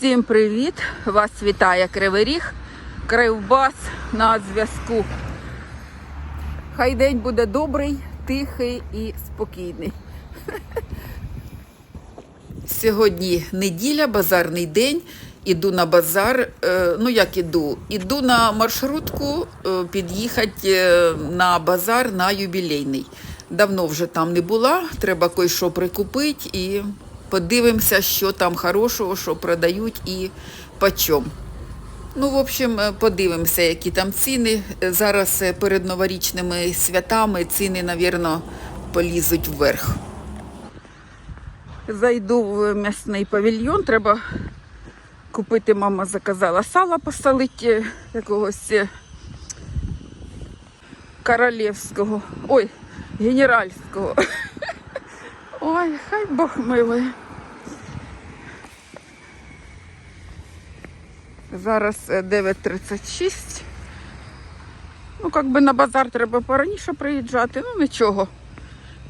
Всім привіт! Вас вітає Кривий Ріг, Кривбас на зв'язку. Хай день буде добрий, тихий і спокійний. Сьогодні неділя, базарний день. Іду на базар. Е, Ну як іду? Іду на маршрутку е, під'їхати е, на базар на юбілейний. Давно вже там не була, треба кое-що прикупити і подивимося, що там хорошого, що продають і по чому. Ну, в общем, е, подивимося, які там ціни. Е, Зараз е, перед новорічними святами ціни, навірно, полізуть вверх. Зайду в м'ясний павільйон, треба купити, мама заказала сала посолити якогось королівського, ой, генеральського. Ой, хай Бог милує. Зараз е, 9.36. Ну, як би на базар треба пораніше приїжджати, ну нічого,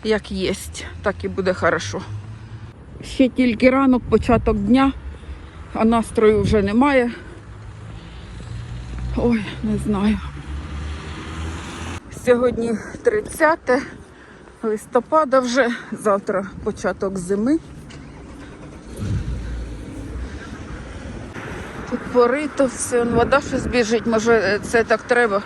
як єсть, так і буде хорошо. Ще тільки ранок, початок дня, а настрою вже немає. Ой, не знаю. Сьогодні 30 листопада вже, завтра початок зими. Тут порито все, вода щось біжить, може е, це так треба.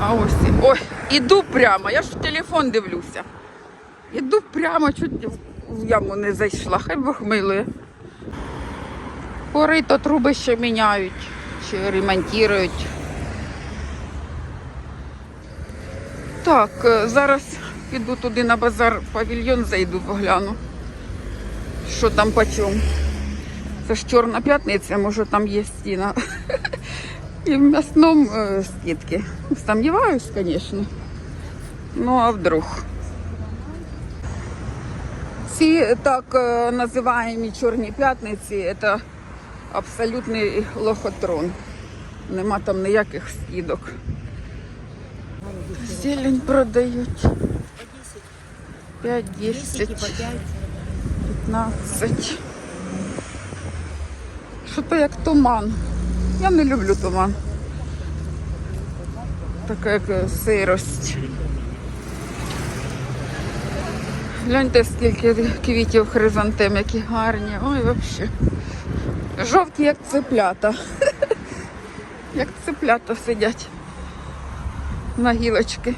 А ось, ой, іду прямо, я ж в телефон дивлюся. Іду прямо, чуть в яму не зайшла, хай Бог милує. Порито труби ще міняють чи ремонтують. Так, е, зараз піду туди на базар павільйон, зайду, погляну. Що там по чому. Це ж чорна п'ятниця, може там є стіна. І в м'ясному е, скидки. Сумніваюсь, звісно. Ну, а вдруг. Ці так е, називаємо чорні п'ятниці, це абсолютний лохотрон. Нема там ніяких скидок. Зелень продають. 5, 10, 15. Що то як туман. Я не люблю туман. Така як сирость. Гляньте, скільки квітів хризантем, які гарні. Ой, взагалі. Жовті, як цеплята. Як цеплята сидять на гілочки.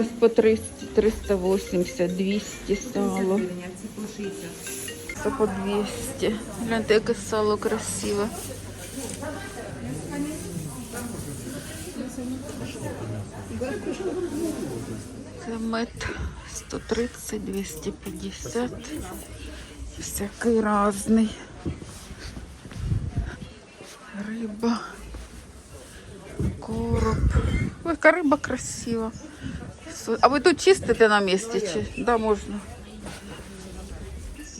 Ось по 300, 380, 200 сало. Це по 200. Гляньте, яке сало красиве. Це мед 130, 250. Всякий разний. Риба. Короб. Ой, яка риба красива. А ви тут чистите на місці? Чи? Да, можна.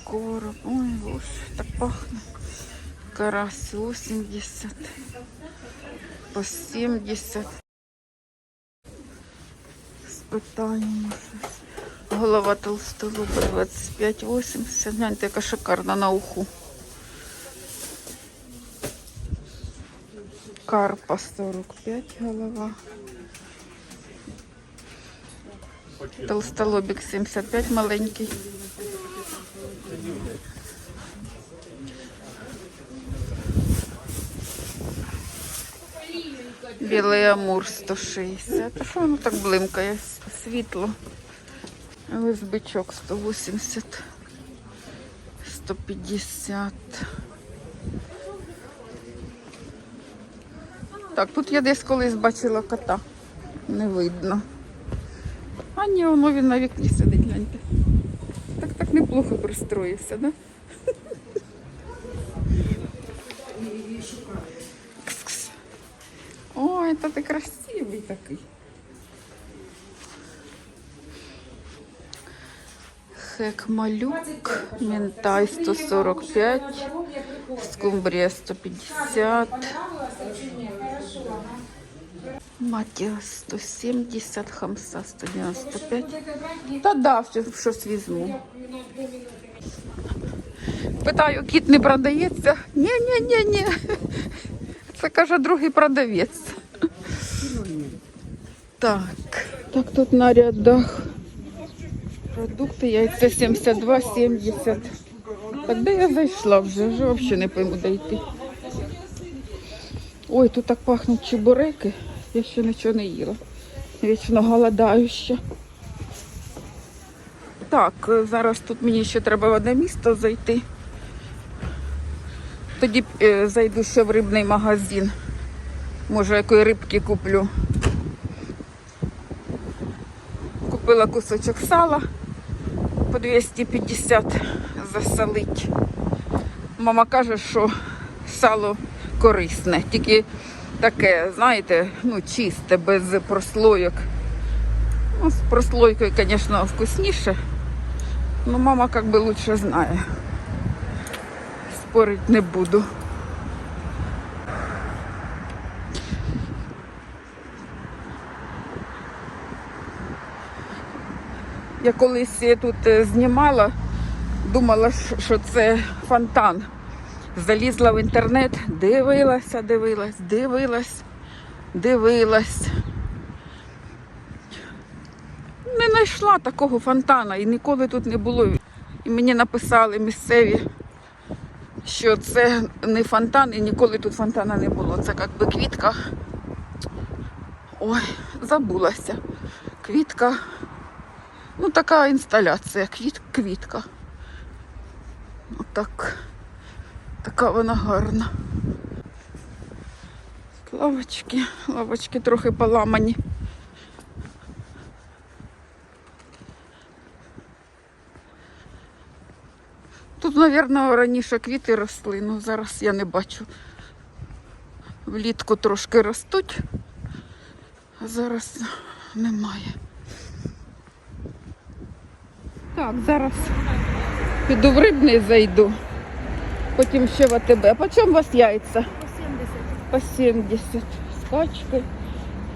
Короб. Ой, боже, так пахне. Карась 80. По 70. Спитаємо щось. Голова толстолуба 25,80. Гляньте, яка шикарна на уху. Карпа 45 голова. Толстолобик 75 маленький. Білий амур 160. А що воно так блимкає? Світло. Ось бичок 180. 150. Так, тут я десь колись бачила кота. Не видно. А ні, воно він на вікні сидить, гляньте. Так так неплохо пристроївся, да? Ой, та ти красивий такий. Хек малюк, ментай 145, скумбрія 150. Матіа 170, хамса 195. Та да, щось- щось візьму. Питаю, кіт не продається? Ні, ні, ні, ні. Це каже другий продавець. Так, так тут на рядах. Продукти, яйця 72, 70. Так де я зайшла вже? Вже взагалі не пойму де йти. Ой, тут так пахнуть чебуреки. Я ще нічого не їла. Вічно голодаю ще. Так, зараз тут мені ще треба в одне місто зайти. Тоді е, зайду ще в рибний магазин. Може, якої рибки куплю. Купила кусочок сала 250 засолить. Мама каже, що сало корисне, тільки таке, знаєте, ну, чисте, без прослойок. Ну, з прослойкою, звісно, вкусніше. Ну, мама як би лучше знає. Спорить не буду. Я колись тут е, знімала, думала, що- це фонтан. Залізла в інтернет, дивилася, дивилась, дивилась, дивилась. Не знайшла такого фонтана і ніколи тут не було. І мені написали місцеві, що це не фонтан і ніколи тут фонтана не було. Це як би квітка. Ой, забулася. Квітка. Ну, така інсталяція, квіт, квітка. Отак. Така вона гарна. Лавочки, лавочки трохи поламані. Тут, мабуть, раніше квіти росли, ну зараз я не бачу. Влітку трошки ростуть, а зараз немає. Так, зараз піду в рибний зайду. Потім ще в АТБ. А по чому у вас яйця? По 70. З качки.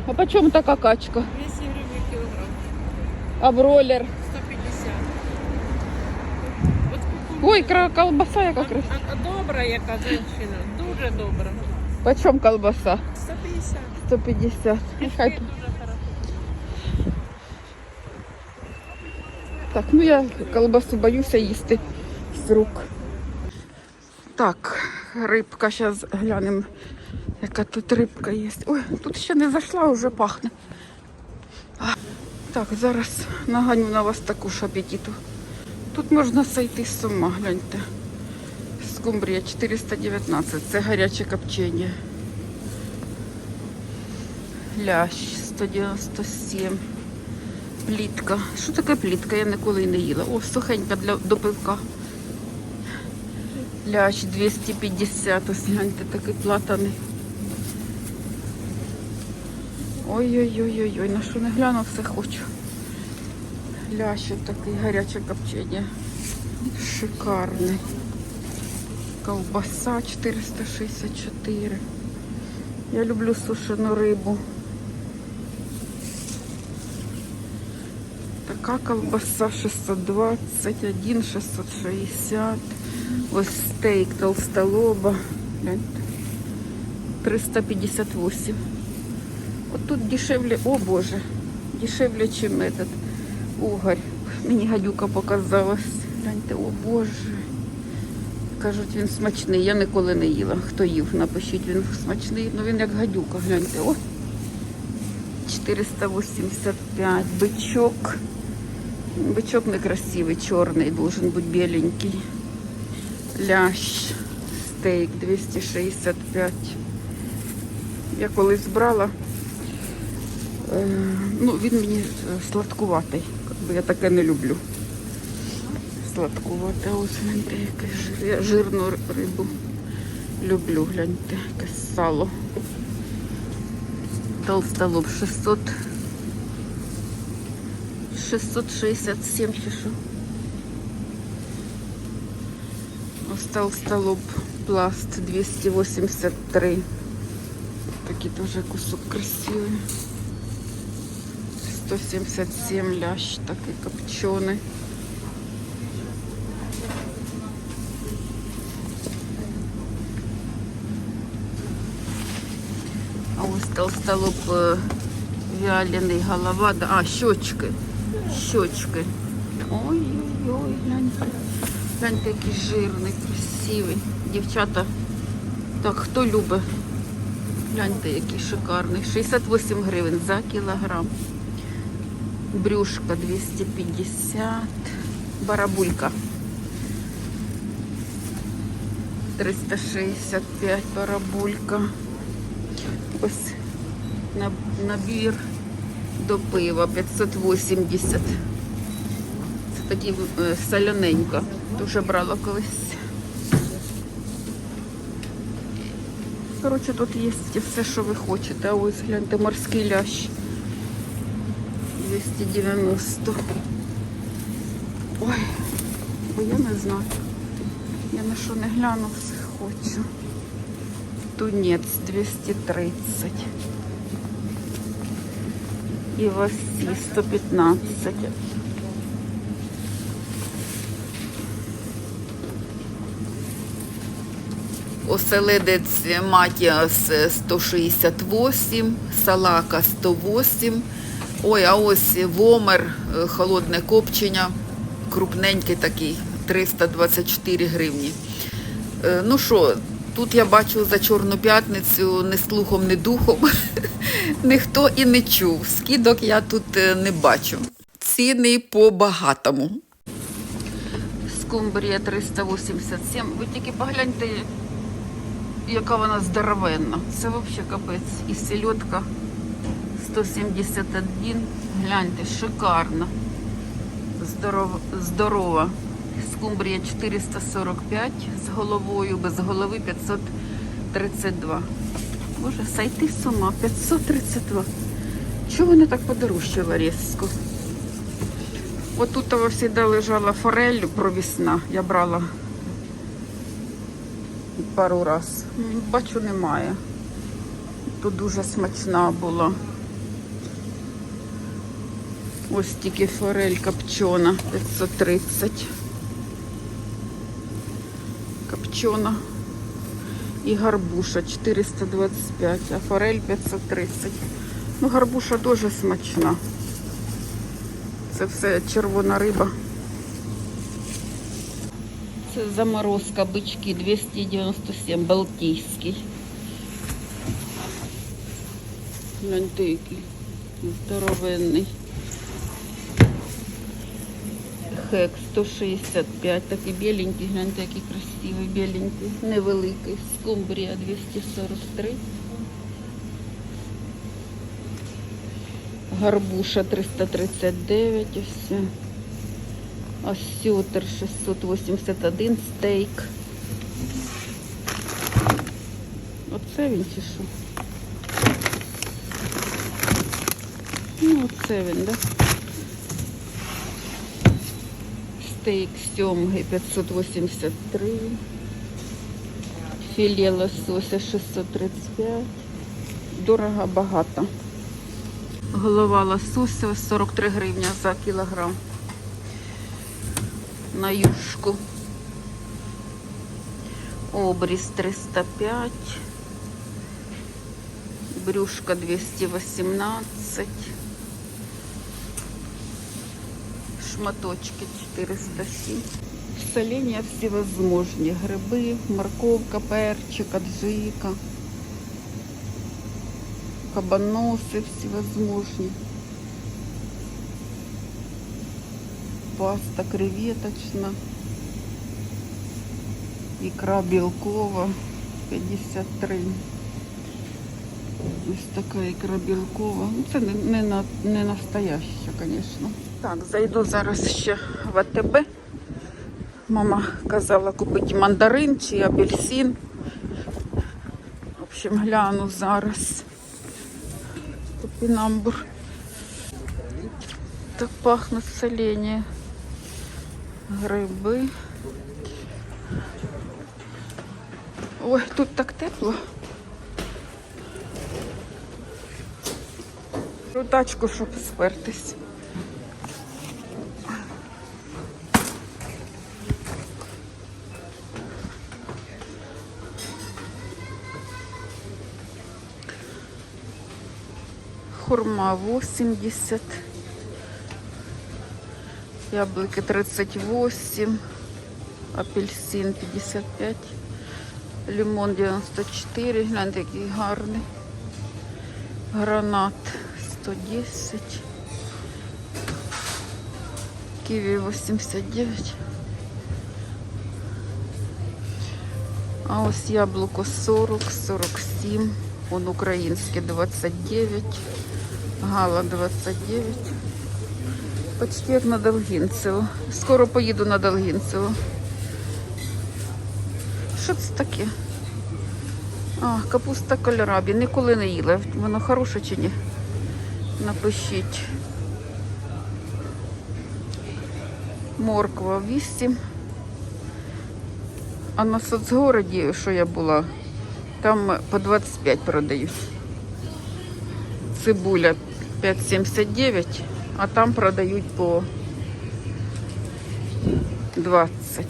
А по чому така качка? 200 гривень кілограм, А бройлер? 150. От Ой, кра- колбаса яка а, красива. а добра яка жінка, дуже добра. По чому колбаса? 150. 150. Нехай. Так, ну я колбасу боюся їсти з рук. Так, рибка, зараз глянемо, яка тут рибка є. Ой, тут ще не зайшла, вже пахне. Так, зараз наганю на вас таку ж апетиту. Тут можна сойти з ума, гляньте. Скумбрія 419, це гаряче копчення. Лящ 197. Плітка. Що таке плітка? Я ніколи не їла. О, сухенька для до пивка. Лящ 250. Ось гляньте, такий платаний. Ой-ой-ой-ой, на що не гляну, все хочу. Лящ такий гаряче копчення. Шикарний. Ковбаса 464. Я люблю сушену рибу. Така ковбаса 621, 660. Ось стейк толстолоба. 358. От тут дешевле, о боже, дешевле, чим этот угорь. Мені гадюка показалась. Гляньте, о боже. Кажуть, він смачний. Я ніколи не їла. Хто їв, напишіть, він смачний. Ну він як гадюка, гляньте. О. 485. Бичок. Бичок некрасивый, черный, должен быть беленький. Лящ, стейк 265. Я колись брала. Е, ну, він мені е, сладкуватий. Якби я таке не люблю. Сладкувате, ось гляньте, яке жир. Я жирну рибу люблю, гляньте, якесь сало. Толстолоб 600 667 чи що. Ось толстолоб пласт 283. Так який дуже кусок красивий. 177 лящ такий копчений. А ось толстолоб е, вялений голова. да- А, щочки. Щочки. Ой-ой-ой, гляньте. Гляньте, який жирний, красивий. Дівчата, так, хто любить? Гляньте, який шикарний. 68 гривень за кілограм. Брюшка 250. Барабулька. 365 барабулька. Ось набір до пива 580. Це такі е, соляненько. Дуже брала колись. Коротше, тут є все, що ви хочете. Ось гляньте, морський лящ. 290. Ой, бо я не знаю. Я на що не гляну, все хочу. Тунець 230. І васі 115. Оселедець Матіас 168, салака 108. Ой, а ось вомер, е, холодне копчення, крупненький такий, 324 гривні. Е, Ну що, тут я бачу за Чорну п'ятницю ні слухом, ні духом. Ніхто і не чув. Скидок я тут е, не бачу. Ціни по багатому. Скумбрія 387. Ви тільки погляньте, яка вона здоровенна. Це взагалі капець. І сельодка 171. Гляньте, шикарна. Здорова. Скумбрія 445 з головою, без голови 532. Боже, сойти з ума, 532. Чого вони так подорожчала різко? От тут завжди лежала форель провісна. Я брала пару раз. Бачу, немає. Тут дуже смачна була. Ось тільки форель копчена 530. Копчена. І гарбуша 425, а форель 530. Ну, гарбуша дуже смачна. Це все червона риба. Це заморозка бички 297, балтійський. Гляньте, який здоровенний. Хек 165, такий біленький, гляньте, який красивий, біленький, невеликий. Скумбрія 243. Гарбуша 339, ось. Осьотер 681, стейк. Оце він чи що? Ну, оце він, да? Стейк сьомги 583. Філе лосося 635. Дорого, багато. Голова лосося 43 гривня за кілограм. На юшку. Обріз 305. Брюшка 218. Шматочки 407. Соління всевозможні. Гриби, морковка, перчик, аджика. Кабаноси всевозможні. Паста креветочна. Икра белкова 53. Ось така ікра білкова. Ну, це не, не, не настояща, звісно. Так, зайду зараз ще в АТБ. Мама казала купити мандарин чи апельсин. В общем, гляну зараз. Топінамбур. Так пахнуть солені. Гриби. Ой, тут так тепло. Беру тачку, щоб спертись. Хурма 80. Яблуки 38. Апельсин 55. Лимон 94. Гляньте, який гарний. Гранат 110. Киви 89. А ось яблуко 40, 47. Он українське 29. Гала 29. Почти як на Долгінцево. Скоро поїду на Долгінцево. Що це таке? А, капуста кольорабі. Ніколи не їла. Воно хороше чи ні? Напишіть. Морква 8. А на соцгороді, що я була, там по 25 продають. Цибуля 5,79, а там продають по 20.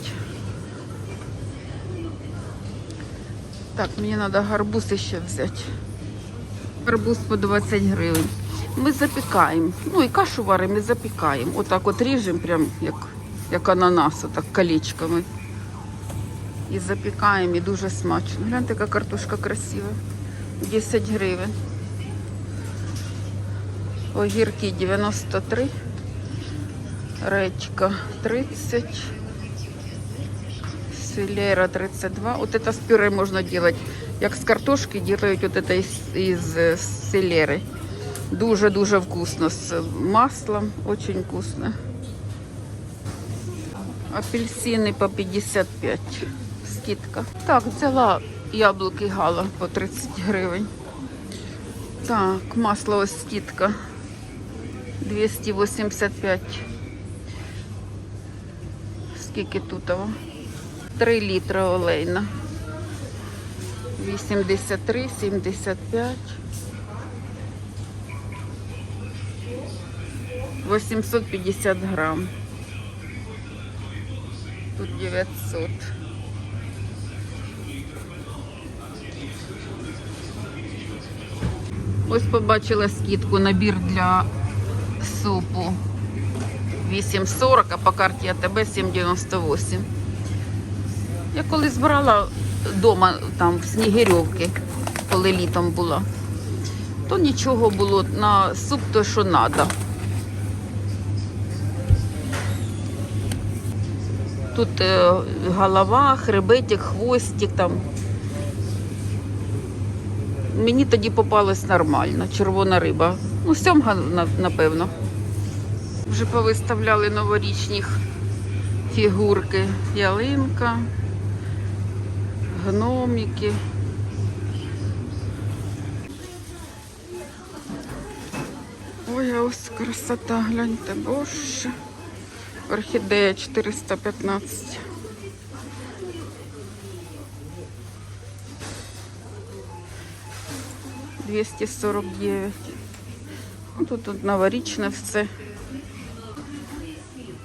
Так, мені треба гарбуз ще взяти. Гарбуз по 20 гривень. Ми запікаємо. Ну і кашу варимо і запікаємо. Отак от ріжемо, прям як, як ананас, отак колечками. І запікаємо, і дуже смачно. Гляньте, яка картошка красива. 10 гривень Огірки 93. Редька 30. Селера 32. Вот это с пюре можно делать. Як з картошки делают вот это из, из э, селери. Дуже-дуже вкусно. З маслом. Очень вкусно. Апельсини по 55. Скидка. Так, взяла яблуки гала по 30 гривень. Так, масло ось скидка. 285. Скільки тут? того? 3 літри олейна. 83, 75. 850 грам. Тут 900. Ось побачила скидку набір для супу 8,40, а по карті АТБ 7,98. Я колись брала вдома там в Снігирьовки, коли літом була, то нічого було на суп то, що треба. Тут е, голова, хребетик, хвостик там. Мені тоді попалась нормально, червона риба. Ну, сьомга, напевно. Вже повиставляли новорічні фігурки. Ялинка, гномики. Ой, ось красота, гляньте, боже. Орхідея 415. Двісті сорок дев'ять. Ну, Тут, тут новорічне все.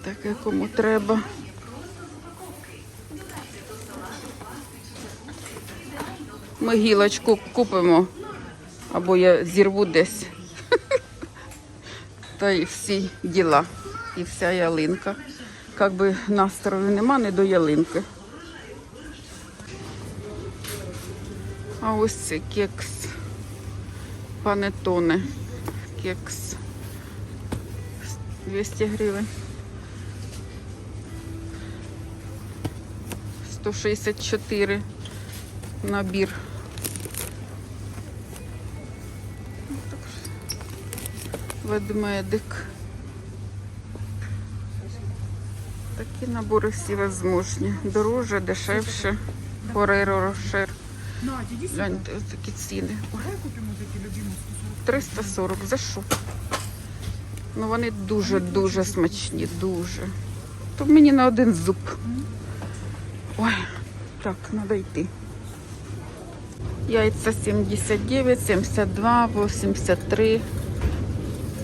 Таке кому треба. Ми гілочку купимо, або я зірву десь. Та й всі діла, і вся ялинка. Як би настрою нема, не до ялинки. А ось це кекс. Панетоне. Кекс. 200 гривень. 164 набір. Ведмедик. Такі набори всі возможні. Дороже, дешевше. Фореро Рошер. Гляньте, такі ціни. Ой. 340. За що? Ну вони дуже-дуже смачні, дуже. То мені на один зуб. Ой, так, треба йти. Яйця 79, 72, 83.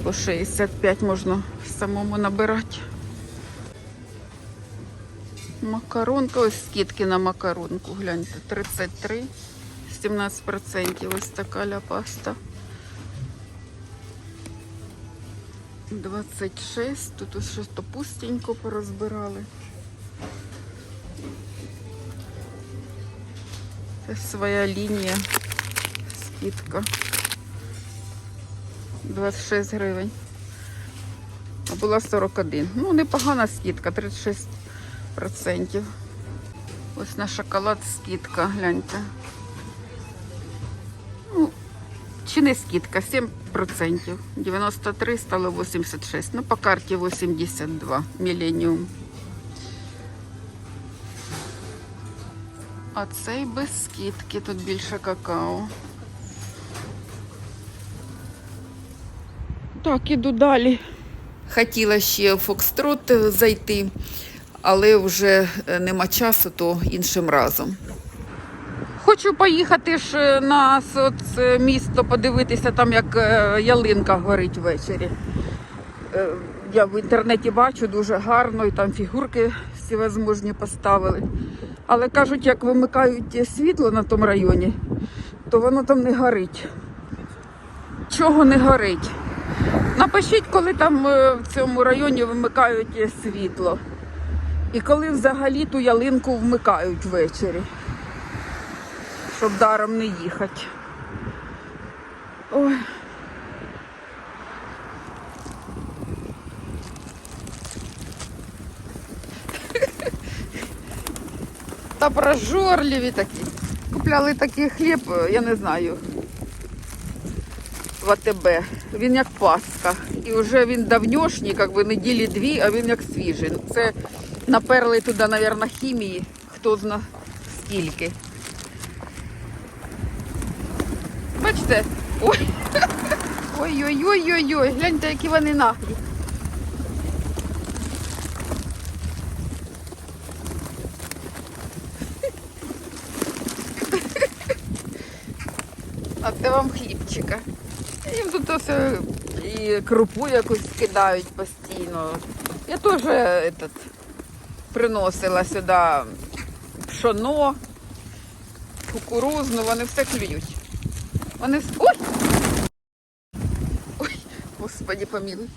По 65 можна самому набирати. Макаронка, ось скидки на макаронку. Гляньте, 33, 17%. Ось така ля 26. Тут ось щось то пустенько порозбирали. Це своя лінія. Скидка. 26 гривень. А була 41. Ну, непогана скидка, 36%. Ось на шоколад скидка, гляньте. Чи не скидка, 7%. 93 стало 86. Ну, по карті 82. Міленіум. А цей без скидки, тут більше какао. Так, іду далі. Хотіла ще Фокстрот зайти, але вже е, нема часу, то іншим разом. Хочу поїхати ж е, на соцмісто, подивитися там, як е, ялинка горить ввечері. Е, Я в інтернеті бачу дуже гарно, і там фігурки всівозможні поставили. Але кажуть, як вимикають світло на тому районі, то воно там не горить. Чого не горить? Напишіть, коли там в цьому районі вимикають світло. І коли взагалі ту ялинку вмикають ввечері, щоб даром не їхати. Ой. Та прожорливі такі. Купляли такий хліб, я не знаю, в АТБ. Він як паска. І вже він давньошній, як би неділі дві, а він як свіжий. Це наперли туди, мабуть, хімії, хто зна скільки. Ой. Ой-ой-ой-ой-ой, гляньте, які вони наглі. А це вам хлібчика. Їм тут все і крупу якусь кидають постійно. Я теж этот, приносила сюди пшоно, кукурузну, вони все клюють. Вони Ой! Ой, господі помілуй.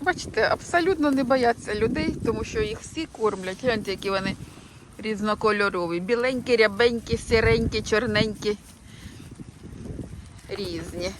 Бачите, абсолютно не бояться людей, тому що їх всі кормлять. Гляньте, які вони різнокольорові. Біленькі, рябенькі, сіренькі, чорненькі. Різні.